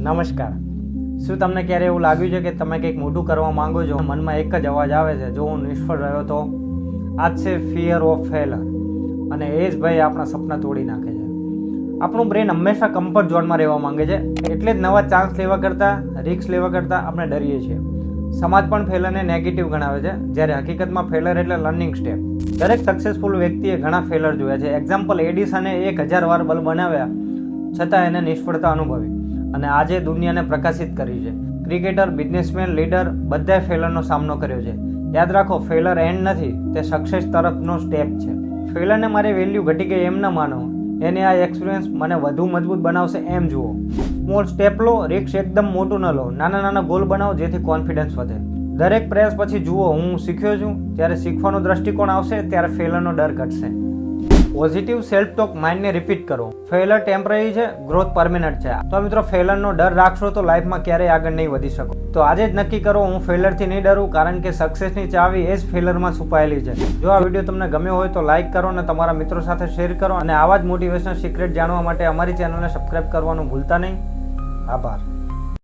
નમસ્કાર. શું તમને ક્યારે એવું લાગ્યું છે કે તમે કંઈક મોટું કરવા માંગો છો? મનમાં એક જ અવાજ આવે છે, જો હું નિષ્ફળ રહ્યો તો? આ છે ફિયર ઓફ ફેલર અને એ જ ભાઈ આપણા સપના તોડી નાખે છે. આપણું બ્રેન હંમેશા કમ્ફર્ટ ઝોનમાં રહેવા માંગે છે. એટલે જ નવા ચાન્સ લેવા કરતાં રિક્સ લેવા કરતાં આપણે ડરીએ છીએ. સમાજ પણ ફેલરને નેગેટિવ ગણાવે છે. જ્યારે હકીકતમાં ફેલર એટલે લર્નિંગ સ્ટેપ દરેક સક્સેસફુલ વ્યક્તિએ ઘણા ફેલર જોયા છે. એક્ઝામ્પલ એડિસને એક હજાર વાર બલ્બ બનાવ્યા. છતાં એને નિષ્ફળતા અનુભવી. અને આજે દુનિયાને પ્રકાશિત કરી છે. ક્રિકેટર, બિઝનેસમેન, લીડર બધાએ ફેલરનો સામનો કર્યો છે. યાદ રાખો, ફેલર એન્ડ નથી, તે સક્સેસ તરફનો સ્ટેપ છે. ફેલરને મારી વેલ્યુ ઘટી ગઈ એમ ન માનો. એને આ એક્સપિરિયન્સ મને વધુ મજબૂત બનાવશે એમ જુઓ. સ્મોલ સ્ટેપ લો રિક્સ એકદમ મોટું ન લો. નાના નાના ગોલ બનાવો, જેથી કોન્ફિડન્સ વધે. દરેક પ્રયાસ પછી જુઓ, હું શીખ્યો છું. જ્યારે શીખવાનો દ્રષ્ટિકોણ આવશે, ત્યારે ફેલરનો ડર ઘટશે. પોઝિટિવ સેલ્ફ ટોક માઇન્ડને રિપીટ કરો. ફેલર ટેમ્પરરી છે ગ્રોથ પરમેનન્ટ છે. તો મિત્રો ફેલરનો ડર રાખશો તો લાઈફમાં ક્યારેય આગળ નહીં વધી શકો. તો આજે જ નક્કી કરો, હું ફેલરથી નહીં ડરું, કારણ કે સક્સેસની ચાવી એ જ ફેલરમાં છુપાયેલી છે. જો આ વીડિયો તમને ગમ્યો હોય તો લાઈક કરો અને તમારા મિત્રો સાથે શેર કરો. અને આવા જ મોટિવેશનલ સિક્રેટ જાણવા માટે અમારી ચેનલને સબસ્ક્રાઈબ કરવાનું ભૂલતા નહીં. આભાર.